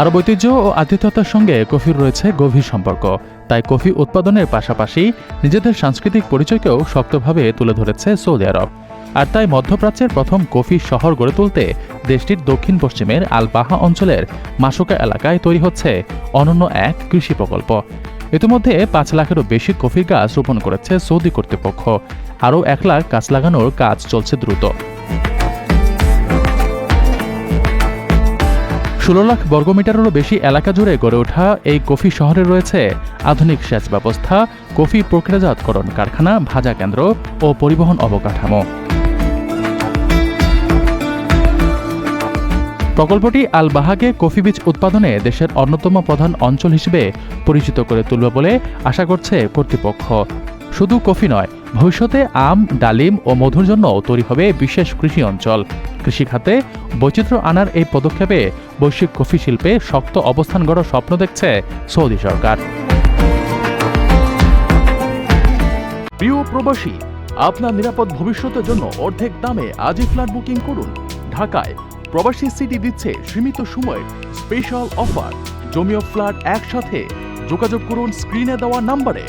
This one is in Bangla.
আরব ঐতিহ্য ও আতিথ্যতার সঙ্গে কফির রয়েছে গভীর সম্পর্ক। তাই কফি উৎপাদনের পাশাপাশি নিজেদের সাংস্কৃতিক পরিচয়কেও শক্তভাবে তুলে ধরেছে সৌদি আরব। আর তাই মধ্যপ্রাচ্যের প্রথম কফি শহর গড়ে তুলতে দেশটির দক্ষিণ পশ্চিমের আল বাহা অঞ্চলের মাসুকা এলাকায় তৈরি হচ্ছে অনন্য এক কৃষি প্রকল্প। ইতিমধ্যে পাঁচ লাখেরও বেশি কফির গাছ রোপণ করেছে সৌদি কর্তৃপক্ষ। আরও এক লাখ গাছ লাগানোর কাজ চলছে দ্রুত। ষোলো লাখ বর্গমিটারেরও বেশি এলাকা জুড়ে গড়ে ওঠা এই কফি শহরে রয়েছে আধুনিক সেচ ব্যবস্থা, কফি প্রক্রিয়াজাতকরণ কারখানা, ভাজা কেন্দ্র ও পরিবহন অবকাঠামো। প্রকল্পটি আল বাহাকে কফি বীজ উৎপাদনে দেশের অন্যতম প্রধান অঞ্চল হিসেবে পরিচিত করে তুলবে বলে আশা করছে কর্তৃপক্ষ। শুধু কফি নয়, ভবিষ্যতে আম, ডালিম ও মধুর জন্য তৈরি হবে বিশেষ কৃষি অঞ্চল। কৃষিখাতে বৈচিত্র্য আনার এই পদক্ষেপে বৈশ্বিক কফি শিল্পে শক্ত অবস্থান গড়ার স্বপ্ন দেখছে সৌদি সরকার। প্রিয় প্রবাসী, আপনার নিরাপদ ভবিষ্যতের জন্য অর্ধেক দামে আজই ফ্ল্যাট বুকিং করুন। ঢাকায় প্রবাসী সিটি দিচ্ছে সীমিত সময়ের স্পেশাল অফার। জমিও ফ্ল্যাট একসাথে। যোগাযোগ করুন স্ক্রিনে দেওয়া নাম্বারে।